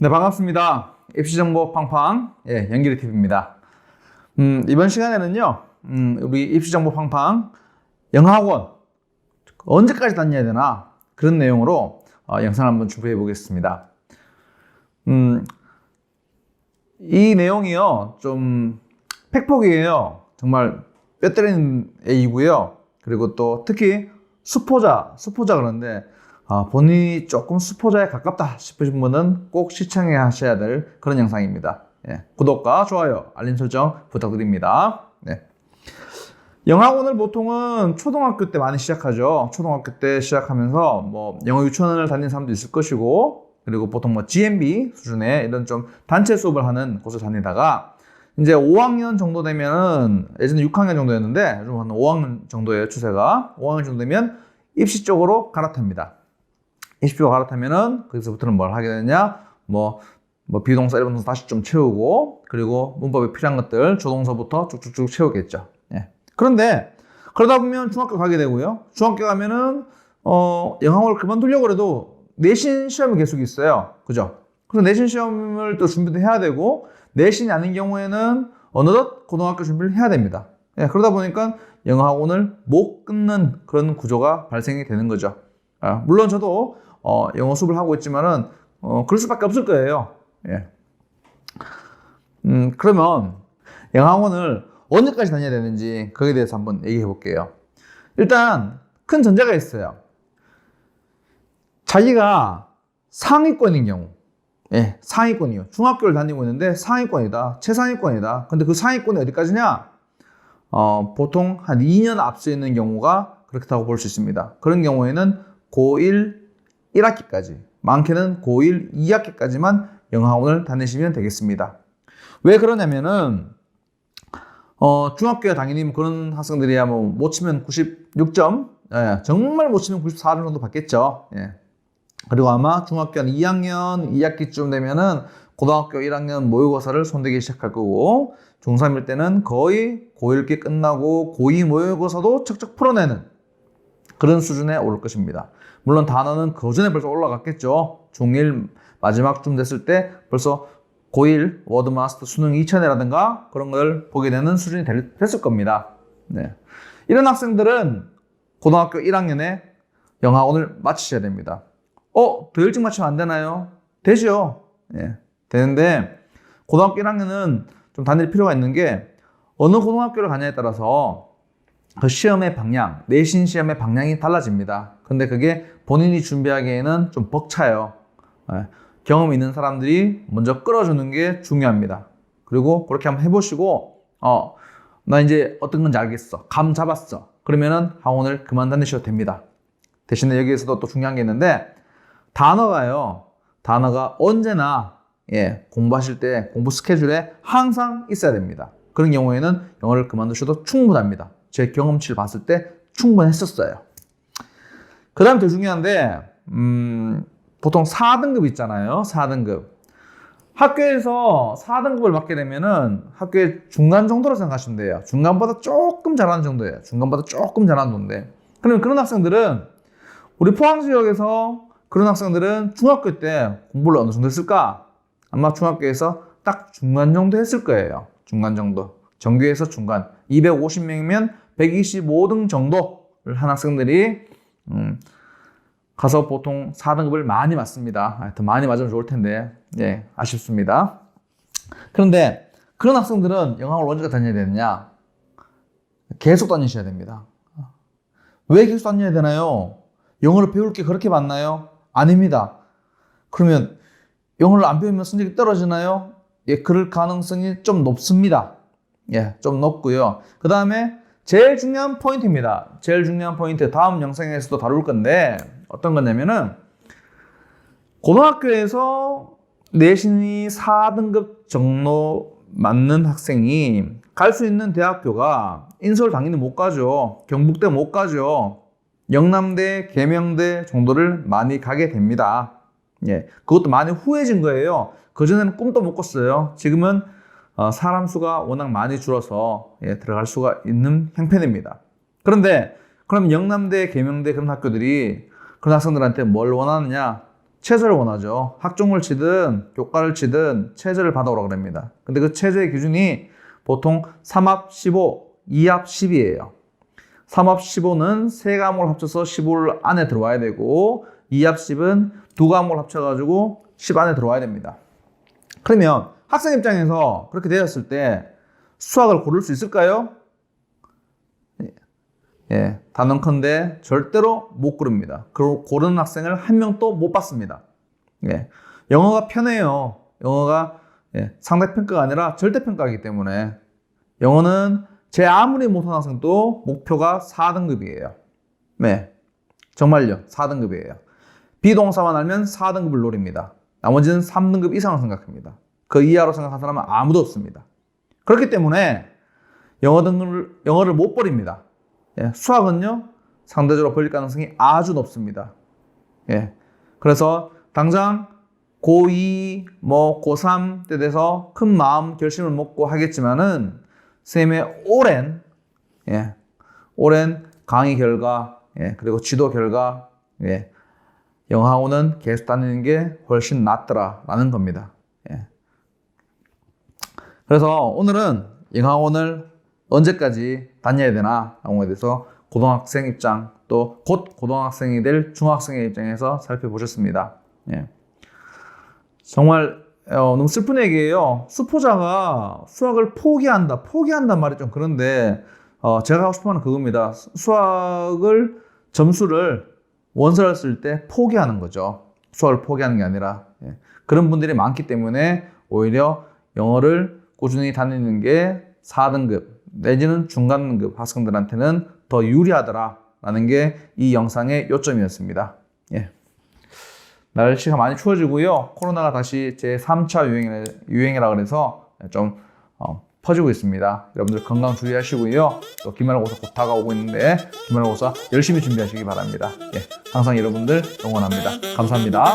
네, 반갑습니다. 입시정보 팡팡, 예, 연기리 TV입니다. 음, 이번 시간에는요, 음, 우리 입시정보 팡팡 영학원 언제까지 다녀야 되나 그런 내용으로 어, 영상을 한번 준비해 보겠습니다. 음, 이 내용이요, 좀 팩폭이에요. 정말 뼈 때리는 A이고요. 그리고 또 특히 수포자, 수포자 그런데 아, 본인이 조금 수포자에 가깝다 싶으신 분은 꼭 시청해 하셔야 될 그런 영상입니다. 예, 구독과 좋아요, 알림 설정 부탁드립니다. 네. 영학원을 보통은 초등학교 때 많이 시작하죠. 초등학교 때 시작하면서 뭐 영어 유치원을 다니는 사람도 있을 것이고 그리고 보통 뭐 GMB 수준의 이런 좀 단체 수업을 하는 곳을 다니다가 이제 5학년 정도 되면은 예전에 6학년 정도였는데 요즘 한 5학년 정도의 추세가 5학년 정도 되면 입시 쪽으로 갈아탑니다. 입시 쪽으로 갈아타면은 거기서부터는 뭘 하게 되냐? 뭐, 뭐 비동사, 일본동사 다시 좀 채우고 그리고 문법에 필요한 것들 조동사부터 쭉쭉쭉 채우겠죠. 예. 그런데 그러다 보면 중학교 가게 되고요. 중학교 가면은 어, 영어를 그만두려고 해도 내신 시험이 계속 있어요. 그죠? 그래서 내신 시험을 또 준비도 해야 되고 내신이 아닌 경우에는 어느덧 고등학교 준비를 해야 됩니다. 예, 그러다 보니까 영어 학원을 못 끊는 그런 구조가 발생이 되는 거죠. 아, 물론 저도 어, 영어 수업을 하고 있지만은 어, 그럴 수밖에 없을 거예요. 예. 음, 그러면 영어 학원을 언제까지 다녀야 되는지 거기에 대해서 한번 얘기해 볼게요. 일단 큰 전제가 있어요. 자기가 상위권인 경우, 예, 상위권이요. 중학교를 다니고 있는데 상위권이다, 최상위권이다. 근데 그 상위권이 어디까지냐? 어, 보통 한 2년 앞서 있는 경우가 그렇다고 볼 수 있습니다. 그런 경우에는 고1 1학기까지, 많게는 고1 2학기까지만 영어학원을 다니시면 되겠습니다. 왜 그러냐면은 어, 중학교에 당연히 뭐 그런 학생들이야 뭐 못 치면 96점, 예, 정말 못 치면 94점 정도 받겠죠. 예. 그리고 아마 중학교 한 2학년 2학기쯤 되면은 고등학교 1학년 모의고사를 손대기 시작할 거고 중3일 때는 거의 고1기 끝나고 고2 모의고사도 척척 풀어내는 그런 수준에 오를 것입니다. 물론 단어는 그 전에 벌써 올라갔겠죠. 중1 마지막쯤 됐을 때 벌써 고1 워드마스터 수능 2000이라든가 그런 걸 보게 되는 수준이 될- 됐을 겁니다. 네. 이런 학생들은 고등학교 1학년에 영어학원을 마치셔야 됩니다. 어, 더 일찍 마치면 안 되나요? 되죠. 예. 되는데, 고등학교 1학년은 좀 다닐 필요가 있는 게, 어느 고등학교를 가냐에 따라서 그 시험의 방향, 내신 시험의 방향이 달라집니다. 근데 그게 본인이 준비하기에는 좀 벅차요. 예. 경험 있는 사람들이 먼저 끌어주는 게 중요합니다. 그리고 그렇게 한번 해보시고, 어, 나 이제 어떤 건지 알겠어. 감 잡았어. 그러면은 학원을 그만 다니셔도 됩니다. 대신에 여기에서도 또 중요한 게 있는데, 단어가요. 단어가 언제나 예, 공부하실 때 공부 스케줄에 항상 있어야 됩니다. 그런 경우에는 영어를 그만두셔도 충분합니다. 제 경험치를 봤을 때 충분했었어요. 그 다음 더 중요한데, 음, 보통 4등급 있잖아요. 4등급. 학교에서 4등급을 받게 되면은 학교의 중간 정도로 생각하시면 돼요. 중간보다 조금 잘하는 정도예요. 중간보다 조금 잘하는 정도인데. 그러면 그런 학생들은 우리 포항 지역에서 그런 학생들은 중학교 때 공부를 어느 정도 했을까? 아마 중학교에서 딱 중간 정도 했을 거예요. 중간 정도. 정규에서 중간. 250명이면 125등 정도를 한 학생들이 음, 가서 보통 4등급을 많이 맞습니다. 하여튼 많이 맞으면 좋을 텐데, 예, 아쉽습니다. 그런데 그런 학생들은 영학을 언제가 다녀야 되느냐? 계속 다니셔야 됩니다. 왜 계속 다녀야 되나요? 영어를 배울 게 그렇게 많나요? 아닙니다. 그러면 영어를 안 배우면 성적이 떨어지나요? 예, 그럴 가능성이 좀 높습니다. 예, 좀 높고요. 그 다음에 제일 중요한 포인트입니다. 제일 중요한 포인트 다음 영상에서도 다룰 건데 어떤 거냐면은 고등학교에서 내신이 4등급 정도 맞는 학생이 갈 수 있는 대학교가 인서울 당연히 못 가죠. 경북대 못 가죠. 영남대, 계명대 정도를 많이 가게 됩니다. 예, 그것도 많이 후해진 거예요. 그전에는 꿈도 못 꿨어요. 지금은 어, 사람 수가 워낙 많이 줄어서 예, 들어갈 수가 있는 형편입니다. 그런데 그럼 영남대, 계명대 그런 학교들이 그런 학생들한테 뭘 원하느냐? 최저를 원하죠. 학종을 치든 교과를 치든 최저를 받아오라 그럽니다. 근데 그 최저의 기준이 보통 3합 15, 2합 10이에요. 3합 15는 세 과목을 합쳐서 15를 안에 들어와야 되고 2합 10은 두 과목을 합쳐가지고 10 안에 들어와야 됩니다. 그러면 학생 입장에서 그렇게 되었을 때 수학을 고를 수 있을까요? 예, 단언컨대 절대로 못 고릅니다. 고르는 학생을 한 명도 못 봤습니다. 예, 영어가 편해요. 영어가 예, 상대평가가 아니라 절대평가이기 때문에 영어는 제 아무리 못한 학생도 목표가 4등급이에요. 네, 정말요. 4등급이에요. 비동사만 알면 4등급을 노립니다. 나머지는 3등급 이상을 생각합니다. 그 이하로 생각하는 사람은 아무도 없습니다. 그렇기 때문에 영어 등을 영어를 못 버립니다. 예, 수학은요 상대적으로 벌릴 가능성이 아주 높습니다. 예, 그래서 당장 고2, 뭐 고3 때 돼서 큰 마음 결심을 먹고 하겠지만은 쌤의 오랜 예, 오랜 강의 결과 예, 그리고 지도 결과 예, 영하고는 계속 다니는 게 훨씬 낫더라라는 겁니다. 예. 그래서 오늘은 영하원을 언제까지 다녀야 되나 거에 대해서 고등학생 입장 또 곧 고등학생이 될 중학생의 입장에서 살펴보셨습니다. 예. 정말 어, 너무 슬픈 얘기예요. 수포자가 수학을 포기한다, 포기한단 말이 좀 그런데 어, 제가 하고 싶은 건 그겁니다. 수- 수학을 점수를 원서를 쓸 때 포기하는 거죠. 수학을 포기하는 게 아니라 예. 그런 분들이 많기 때문에 오히려 영어를 꾸준히 다니는 게 4등급 내지는 중간급 학생들한테는 더 유리하더라라는 게 이 영상의 요점이었습니다. 예. 날씨가 많이 추워지고요. 코로나가 다시 제 3차 유행, 유행이라 그래서 좀 어, 퍼지고 있습니다. 여러분들 건강 주의하시고요. 또 기말고사 곧 다가오고 있는데 기말고사 열심히 준비하시기 바랍니다. 예, 항상 여러분들 응원합니다. 감사합니다.